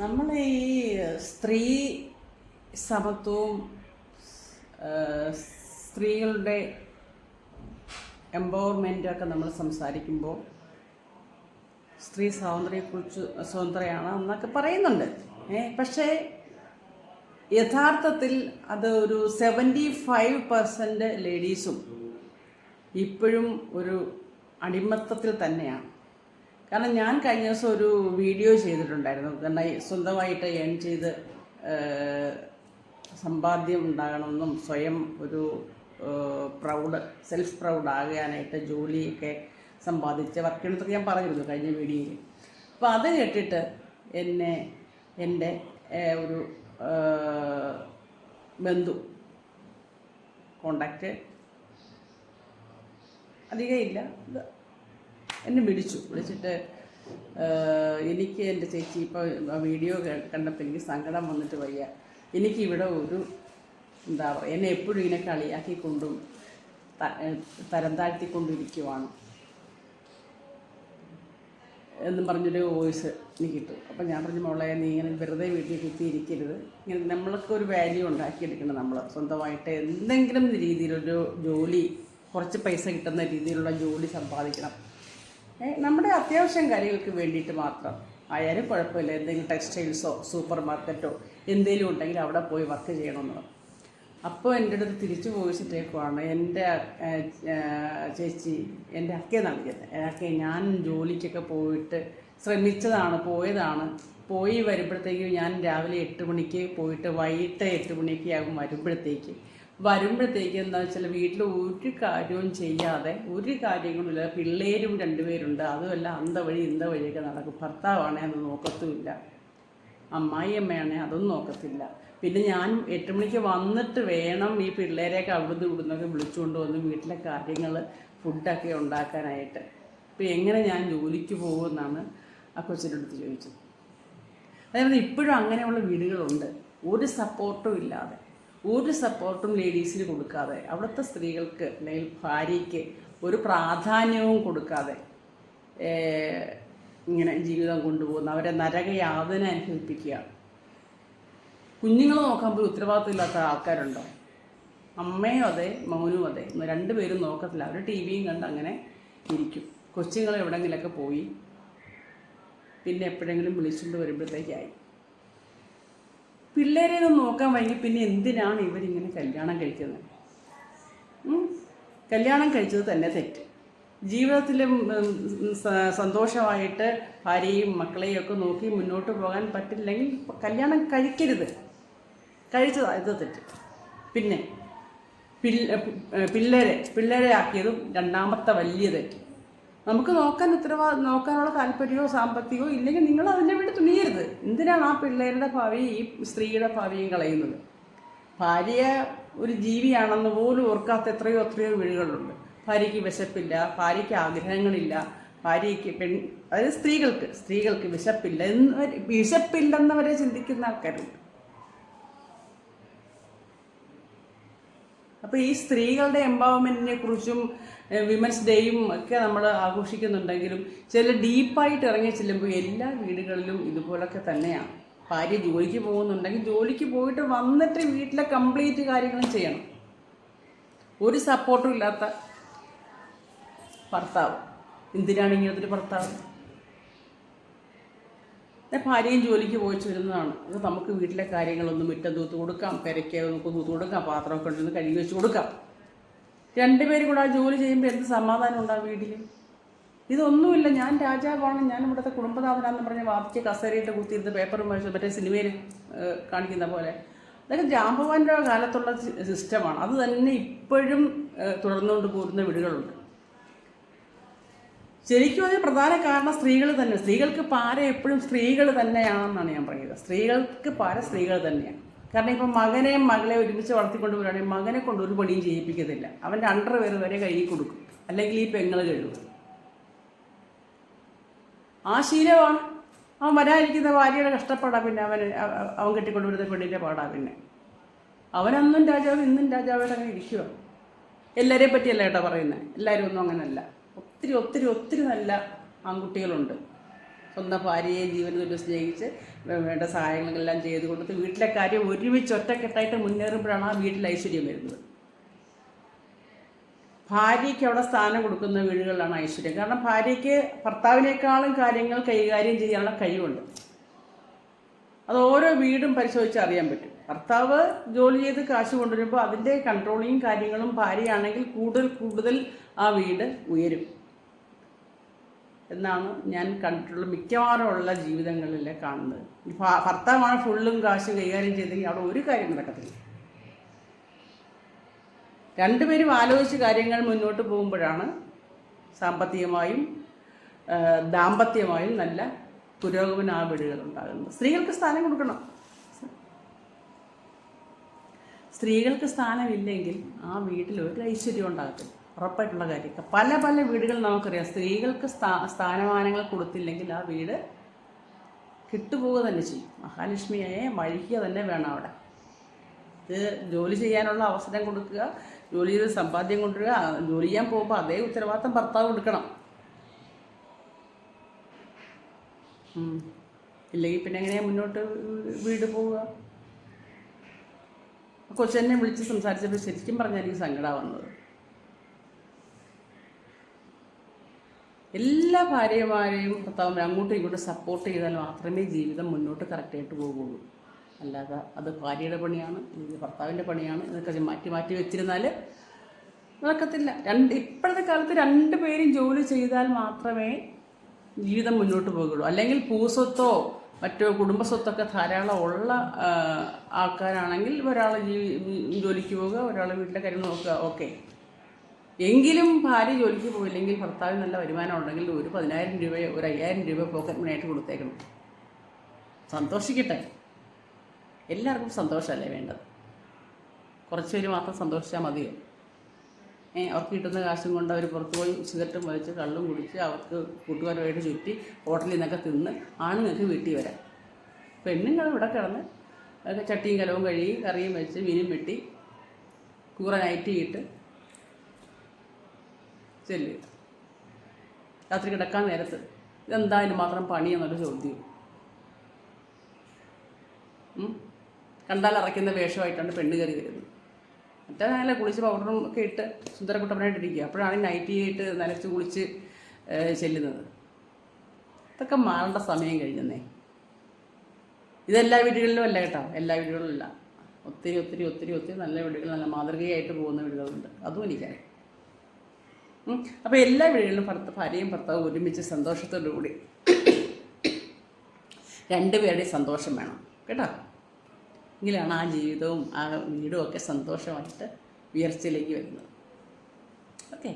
നമ്മൾ ഈ സ്ത്രീ സമത്വവും സ്ത്രീകളുടെ എംപവർമെന്റും ഒക്കെ നമ്മൾ സംസാരിക്കുമ്പോൾ സ്ത്രീ സ്വാതന്ത്ര്യത്തെക്കുറിച്ച് സ്വതന്ത്രയാണ് എന്നൊക്കെ പറയുന്നുണ്ട്. ഏ പക്ഷേ യഥാർത്ഥത്തിൽ അത് ഒരു സെവന്റി ഫൈവ് പെർസെന്റ് ലേഡീസും ഇപ്പോഴും ഒരു അടിമത്തത്തിൽ തന്നെയാണ്. കാരണം ഞാൻ കഴിഞ്ഞ ദിവസം ഒരു വീഡിയോ ചെയ്തിട്ടുണ്ടായിരുന്നു. കാരണം സ്വന്തമായിട്ട് ഏൺ ചെയ്ത് സമ്പാദ്യം ഉണ്ടാകണമെന്നും സ്വയം ഒരു പ്രൗഡ് സെൽഫ് പ്രൗഡ് ആകാനായിട്ട് ജോലിയൊക്കെ സമ്പാദിച്ച് വർക്ക് ചെയ്യണമെന്നൊക്കെ ഞാൻ പറഞ്ഞിരുന്നു കഴിഞ്ഞ വീഡിയോയിൽ അപ്പോൾ അത് കേട്ടിട്ട് എന്നെ എന്റെ ഒരു ബന്ധു കോണ്ടാക്റ്റ് അധികം ഇല്ല. എന്നെ വിളിച്ചു. വിളിച്ചിട്ട് "ഏഹ്, എനിക്ക് എന്റെ ചേച്ചി ഇപ്പോൾ വീഡിയോ കണ്ടപ്പോൾ എനിക്ക് സങ്കടം വന്നിട്ട് വയ്യ. എനിക്കിവിടെ ഒരു എന്താ പറയുക എന്നെ എപ്പോഴും ഇങ്ങനെ കളിയാക്കിക്കൊണ്ടും തരം താഴ്ത്തിക്കൊണ്ടിരിക്കുവാണ് എന്നും പറഞ്ഞൊരു വോയിസ് എനിക്ക് കിട്ടും. അപ്പം ഞാൻ പറഞ്ഞു മോളെ നീ ഇങ്ങനെ വെറുതെ വീട്ടിൽ കുത്തിയിരിക്കരുത്. ഇങ്ങനെ നമ്മൾക്ക് ഒരു വാല്യൂ ഉണ്ടാക്കിയെടുക്കണം നമ്മൾ സ്വന്തമായിട്ട് എന്തെങ്കിലും രീതിയിലൊരു ജോലി കുറച്ച് പൈസ കിട്ടുന്ന രീതിയിലുള്ള ജോലി സമ്പാദിക്കണം. നമ്മുടെ അത്യാവശ്യം കാര്യങ്ങൾക്ക് വേണ്ടിയിട്ട് മാത്രം. ആയാലും കുഴപ്പമില്ല. എന്തെങ്കിലും ടെക്സ്റ്റൈൽസോ സൂപ്പർ മാർക്കറ്റോ എന്തെങ്കിലും ഉണ്ടെങ്കിൽ അവിടെ പോയി വർക്ക് ചെയ്യണമെന്ന്. അപ്പോൾ എന്റെ അടുത്ത് തിരിച്ചു പോയിച്ചിട്ടേക്കുവാണ് എന്റെ ചേച്ചി എന്റെ അക്കെ നൽകിയത്. അക്കെ ഞാൻ ജോലിക്കൊക്കെ പോയിട്ട് ശ്രമിച്ചതാണ് പോയതാണ്. പോയി വരുമ്പോഴത്തേക്കും ഞാൻ രാവിലെ എട്ട് മണിക്ക് പോയിട്ട് വൈകിട്ട് എട്ട് മണിക്ക് ആകും വരുമ്പോഴത്തേക്ക്. വരുമ്പോഴത്തേക്ക് എന്താ വെച്ചാൽ വീട്ടിൽ ഒരു കാര്യവും ചെയ്യാതെ ഒരു കാര്യങ്ങളുമില്ല പിള്ളേരും രണ്ടുപേരുണ്ട്. അതുമല്ല അന്ത വഴി ഇന്ത വഴിയൊക്കെ നടക്കും. ഭർത്താവാണേ അത് നോക്കത്തുമില്ല. അമ്മായിയമ്മയാണെ അതൊന്നും നോക്കത്തില്ല. പിന്നെ ഞാൻ എട്ട് മണിക്ക് വന്നിട്ട് വേണം ഈ പിള്ളേരെയൊക്കെ അവിടുന്ന് ഇവിടുന്നൊക്കെ വിളിച്ചുകൊണ്ട് വന്ന് വീട്ടിലെ കാര്യങ്ങൾ ഫുഡൊക്കെ ഉണ്ടാക്കാനായിട്ട്. ഇപ്പം എങ്ങനെ ഞാൻ ജോലിക്ക് പോകുമെന്നാണ് ആ കൊച്ചിന്റെ അടുത്ത് ചോദിച്ചത്. അതായത് ഇപ്പോഴും അങ്ങനെയുള്ള വീടുകളുണ്ട്. ഒരു സപ്പോർട്ടും ഇല്ലാതെ. ഒരു സപ്പോർട്ടും ലേഡീസിന് കൊടുക്കാതെ അവിടുത്തെ സ്ത്രീകൾക്ക് അല്ലെങ്കിൽ ഭാര്യയ്ക്ക് ഒരു പ്രാധാന്യവും കൊടുക്കാതെ ഇങ്ങനെ ജീവിതം കൊണ്ടുപോകുന്ന അവരെ നരകയാതന അനുഭവിപ്പിക്കുക. കുഞ്ഞുങ്ങൾ നോക്കാൻ പോയി ഉത്തരവാദിത്വം ഇല്ലാത്ത ആൾക്കാരുണ്ടോ? അമ്മയും അതെ മൗനും അതെ രണ്ടുപേരും നോക്കത്തില്ല. അവർ ടി വിയും കണ്ട് അങ്ങനെ ഇരിക്കും. കൊച്ചുങ്ങൾ എവിടെങ്കിലൊക്കെ പോയി പിന്നെ എപ്പോഴെങ്കിലും വിളിച്ചുകൊണ്ട് വരുമ്പോഴത്തേക്കായി. പിള്ളേരെ ഒന്നും നോക്കാൻ വൈകി പിന്നെ എന്തിനാണ് ഇവരിങ്ങനെ കല്യാണം കഴിക്കുന്നത്? കല്യാണം കഴിച്ചത് തന്നെ തെറ്റ്. സ- സന്തോഷമായിട്ട് ഭാര്യയും മക്കളെയും ഒക്കെ നോക്കി മുന്നോട്ട് പോകാൻ പറ്റില്ലെങ്കിൽ കല്യാണം കഴിക്കരുത്. കഴിച്ചത് ഇത് തെറ്റ്. പിന്നെ പിള്ളേരെ പിള്ളേരെ ആക്കിയതും രണ്ടാമത്തെ വലിയ തെറ്റ്. നമുക്ക് നോക്കാൻ ഉത്തരവാ നോക്കാനുള്ള താല്പര്യമോ സാമ്പത്തികമോ ഇല്ലെങ്കിൽ നിങ്ങൾ അതിനെ വേണ്ടി തുണിയരുത് എന്തിനാണ് ആ പിള്ളേരുടെ ഭാവി ഈ സ്ത്രീയുടെ ഭാവിയും കളയുന്നത്? ഭാര്യ ഒരു ജീവിയാണെന്ന് പോലും ഓർക്കാത്ത എത്രയോ എത്രയോ വീടുകളുണ്ട്. ഭാര്യയ്ക്ക് വിശപ്പില്ല ഭാര്യയ്ക്ക് ആഗ്രഹങ്ങളില്ല ഭാര്യയ്ക്ക് പെൺ അതായത് സ്ത്രീകൾക്ക് സ്ത്രീകൾക്ക് വിശപ്പില്ല എന്ന് വിശപ്പില്ലെന്നവരെ ചിന്തിക്കുന്ന ആൾക്കാരുണ്ട്. അപ്പോൾ ഈ സ്ത്രീകളുടെ എംപവർമെന്റിനെ കുറിച്ചും വിമൻസ് ഡേയും ഒക്കെ നമ്മൾ ആഘോഷിക്കുന്നുണ്ടെങ്കിലും ചില ഡീപ്പായിട്ട് ഇറങ്ങി ചെല്ലുമ്പോൾ എല്ലാ വീടുകളിലും ഇതുപോലൊക്കെ തന്നെയാണ് ഭാര്യ ജോലിക്ക് പോകുന്നുണ്ടെങ്കിൽ ജോലിക്ക് പോയിട്ട് വന്നിട്ട് വീട്ടിലെ കംപ്ലീറ്റ് കാര്യങ്ങളും ചെയ്യണം. ഒരു സപ്പോർട്ടും ഇല്ലാത്ത ഭർത്താവ്. എന്തിനാണ് ഇങ്ങനത്തെ ഭർത്താവ്? ഭാര്യയും ജോലിക്ക് പോയിച്ചു വരുന്നതാണ്. അത് നമുക്ക് വീട്ടിലെ കാര്യങ്ങളൊന്നും മുറ്റം തൂത്ത് കൊടുക്കാം പെരയ്ക്ക് നമുക്ക് തൂത്ത് കൊടുക്കാം പാത്രമൊക്കെ ഉണ്ടെന്ന് കഴുകി വെച്ച് കൊടുക്കാം. രണ്ടുപേരും കൂടെ ആ ജോലി ചെയ്യുമ്പോൾ എന്ത് സമാധാനം ഉണ്ടാവും വീട്ടിൽ ഇതൊന്നുമില്ല. ഞാൻ രാജാവാണ്. ഞാൻ ഇവിടുത്തെ കുടുംബനാഥനാന്ന് പറഞ്ഞ് വാദിച്ച് കസേരയിട്ട് കുത്തിയിരുന്ന് പേപ്പറും വായിച്ചു മറ്റേ സിനിമയിൽ കാണിക്കുന്ന പോലെ. അതൊക്കെ ജാമ്പവാന്റെ കാലത്തുള്ള സിസ്റ്റമാണ് അത് തന്നെ ഇപ്പോഴും തുടർന്നുകൊണ്ട് പോരുന്ന വീടുകളുണ്ട്. ശരിക്കും അതിന് പ്രധാന കാരണം സ്ത്രീകൾ തന്നെ. സ്ത്രീകൾക്ക് പാര എപ്പോഴും സ്ത്രീകൾ തന്നെയാണെന്നാണ് ഞാൻ പറയുന്നത്. സ്ത്രീകൾക്ക് പാര സ്ത്രീകൾ തന്നെയാണ്. കാരണം ഇപ്പം മകനെയും മകളെ ഒരുമിച്ച് വളർത്തിക്കൊണ്ട് വരികയാണെങ്കിൽ മകനെ കൊണ്ട് ഒരു പണിയും ചെയ്യിപ്പിക്കത്തില്ല. അവന്റെ അണ്ടർ വേറെ വരെ കഴുകി കൊടുക്കും. അല്ലെങ്കിൽ ഈ പെങ്ങൾ കഴുകും. ആ ശീലമാണ്. അവൻ വരാനിരിക്കുന്ന ഭാര്യയുടെ കഷ്ടപ്പാടാ പിന്നെ അവൻ അവ- അവ- അവൻ കെട്ടിക്കൊണ്ടുവരുന്ന പെണ്ണിന്റെ പാടാ പിന്നെ. അവനന്നും രാജാവ് ഇന്നും രാജാവായിട്ട് അങ്ങനെ ഇരിക്കുക എല്ലാവരെയും പറ്റിയല്ല കേട്ടോ പറയുന്നത്. എല്ലാവരും ഒന്നും അങ്ങനെയല്ല ഒത്തിരി ഒത്തിരി ഒത്തിരി നല്ല ആൺകുട്ടികളുണ്ട്. സ്വന്തം ഭാര്യയെ ജീവൻ തുല്യം സ്നേഹിച്ച് വേണ്ട സഹായങ്ങളെല്ലാം ചെയ്ത് കൊടുത്ത് വീട്ടിലെ കാര്യം ഒരുമിച്ച് ഒറ്റക്കെട്ടായിട്ട് മുന്നേറുമ്പോഴാണ് ആ വീട്ടിൽ ഐശ്വര്യം വരുന്നത്. ഭാര്യയ്ക്ക് അവിടെ സ്ഥാനം കൊടുക്കുന്ന വീടുകളിലാണ് ഐശ്വര്യം. കാരണം ഭാര്യയ്ക്ക് ഭർത്താവിനേക്കാളും കാര്യങ്ങൾ കൈകാര്യം ചെയ്യാനുള്ള കഴിവുണ്ട്. അത് ഓരോ വീടും പരിശോധിച്ച് അറിയാൻ പറ്റും. ഭർത്താവ് ജോലി ചെയ്ത് കാശ് കൊണ്ടുവരുമ്പോൾ അതിന്റെ കൺട്രോളിങ് കാര്യങ്ങളും ഭാര്യയാണെങ്കിൽ കൂടുതൽ കൂടുതൽ ആ വീട് ഉയരും. എന്നാണ് ഞാൻ കണ്ടിട്ടുള്ള മിക്കവാറും ഉള്ള ജീവിതങ്ങളിൽ കാണുന്നത്. ഭർത്താവാണ് ഫുള്ളും കാശും കൈകാര്യം ചെയ്തെങ്കിൽ അവിടെ ഒരു കാര്യം നടക്കത്തില്ല. രണ്ടുപേരും ആലോചിച്ച് കാര്യങ്ങൾ മുന്നോട്ട് പോകുമ്പോഴാണ് സാമ്പത്തികമായും ദാമ്പത്യമായും നല്ല പുരോഗമന വീടുകൾ ഉണ്ടാകുന്നത്. സ്ത്രീകൾക്ക് സ്ഥാനം കൊടുക്കണം. സ്ത്രീകൾക്ക് സ്ഥാനമില്ലെങ്കിൽ ആ വീട്ടിൽ ഒരു ഐശ്വര്യം ഉണ്ടാകത്തില്ല. ഉറപ്പായിട്ടുള്ള കാര്യം പല പല വീടുകൾ നമുക്കറിയാം. സ്ത്രീകൾക്ക് സ്ഥാ സ്ഥാനമാനങ്ങൾ കൊടുത്തില്ലെങ്കിൽ ആ വീട് കിട്ടുപോവുക തന്നെ ചെയ്യും. മഹാലക്ഷ്മിയെ വഴിക്കുക തന്നെ വേണം അവിടെ. ഇത് ജോലി ചെയ്യാനുള്ള അവസരം കൊടുക്കുക ജോലി ചെയ്ത് സമ്പാദ്യം കൊണ്ടുവരിക ജോലി ചെയ്യാൻ പോകുമ്പോൾ അതേ ഉത്തരവാദിത്തം ഭർത്താവ് കൊടുക്കണം. ഇല്ലെങ്കിൽ പിന്നെ എങ്ങനെയാ മുന്നോട്ട് വീട് പോവുക? കൊച്ചെന്നെ വിളിച്ച് സംസാരിച്ചപ്പോൾ ശരിക്കും പറഞ്ഞാൽ എനിക്ക് സങ്കടമാണ് വന്നത്. എല്ലാ ഭാര്യമാരെയും ഭർത്താവും അങ്ങോട്ടും ഇങ്ങോട്ടും സപ്പോർട്ട് ചെയ്താൽ മാത്രമേ ജീവിതം മുന്നോട്ട് കറക്റ്റായിട്ട് പോകുള്ളൂ അല്ലാതെ അത് ഭാര്യയുടെ പണിയാണ് ഇത് ഭർത്താവിന്റെ പണിയാണ് ഇതൊക്കെ മാറ്റി മാറ്റി വെച്ചിരുന്നാൽ നടക്കത്തില്ല. രണ്ട് ഇപ്പോഴത്തെ കാലത്ത് രണ്ട് പേരും ജോലി ചെയ്താൽ മാത്രമേ ജീവിതം മുന്നോട്ട് പോകുള്ളൂ അല്ലെങ്കിൽ പൂസ്വത്തോ മറ്റോ കുടുംബസ്വത്തൊക്കെ ധാരാളം ഉള്ള ആൾക്കാരാണെങ്കിൽ ആൾക്കാരാണെങ്കിൽ ഒരാൾ ജോലിക്ക് പോവുക ഒരാൾ വീട്ടിലെ കാര്യം നോക്കുക ഓക്കെ എങ്കിലും ഭാര്യ ജോലിക്ക് പോയില്ലെങ്കിൽ ഭർത്താവിന് നല്ല വരുമാനം ഉണ്ടെങ്കിൽ ഒരു പതിനായിരം രൂപയോ ഒരു അയ്യായിരം രൂപ പോക്കറ്റ് മണിയായിട്ട് കൊടുത്തേക്കണം. സന്തോഷിക്കട്ടെ. എല്ലാവർക്കും സന്തോഷമല്ലേ വേണ്ടത്? കുറച്ച് പേര് മാത്രം സന്തോഷിച്ചാൽ മതിയോ. അവർക്ക് കിട്ടുന്ന കാശും കൊണ്ട് അവർ പുറത്ത് പോയി സിഗരറ്റും വലിച്ച് കള്ളും കുടിച്ച് അവർക്ക് കൂട്ടുകാരുമായിട്ട് ചുറ്റി ഹോട്ടലിൽ നിന്നൊക്കെ തിന്ന് ആണുങ്ങൾക്ക് വീട്ടിൽ വരാം. പെണ്ണുങ്ങൾ ഇവിടെ കിടന്ന് ചട്ടിയും കലവും കഴുകി കറിയും വെച്ച് മീനും വെട്ടി കൂറ നൈറ്റിയിട്ട് ചെല്ലുക രാത്രി കിടക്കാൻ നേരത്ത് ഇതെന്താ അതിന് മാത്രം പണിയെന്നൊരു ചോദ്യം. ഉം? കണ്ടാൽ അറയ്ക്കുന്ന വേഷമായിട്ടാണ് പെണ്ണ് കയറി വരുന്നത്. മറ്റേ നല്ല കുളിച്ച് പൗഡറും ഒക്കെ ഇട്ട് സുന്ദരക്കുട്ടപ്പനായിട്ടിരിക്കുക അപ്പോഴാണ് നൈറ്റി ആയിട്ട് നനച്ച് കുളിച്ച് ചെല്ലുന്നത്. ഇതൊക്കെ മാറേണ്ട സമയം കഴിഞ്ഞെന്നേ. ഇതെല്ലാ വീടുകളിലും അല്ല കേട്ടോ. എല്ലാ വീടുകളിലും ഇല്ല ഒത്തിരി ഒത്തിരി ഒത്തിരി ഒത്തിരി നല്ല വീടുകൾ നല്ല മാതൃകയായിട്ട് പോകുന്ന വീടുകളുണ്ട്. അതും എനിക്കറിയാം. അപ്പോൾ എല്ലാ വീടുകളിലും ഭർത്ത ഭാര്യയും ഭർത്താവും ഒരുമിച്ച് സന്തോഷത്തോടു കൂടി രണ്ടുപേരുടെയും സന്തോഷം വേണം. കേട്ടോ? എങ്കിലാണ് ആ ജീവിതവും ആ വീടും ഒക്കെ സന്തോഷമായിട്ട് ഉയർച്ചയിലേക്ക് വരുന്നത്. ഓക്കെ?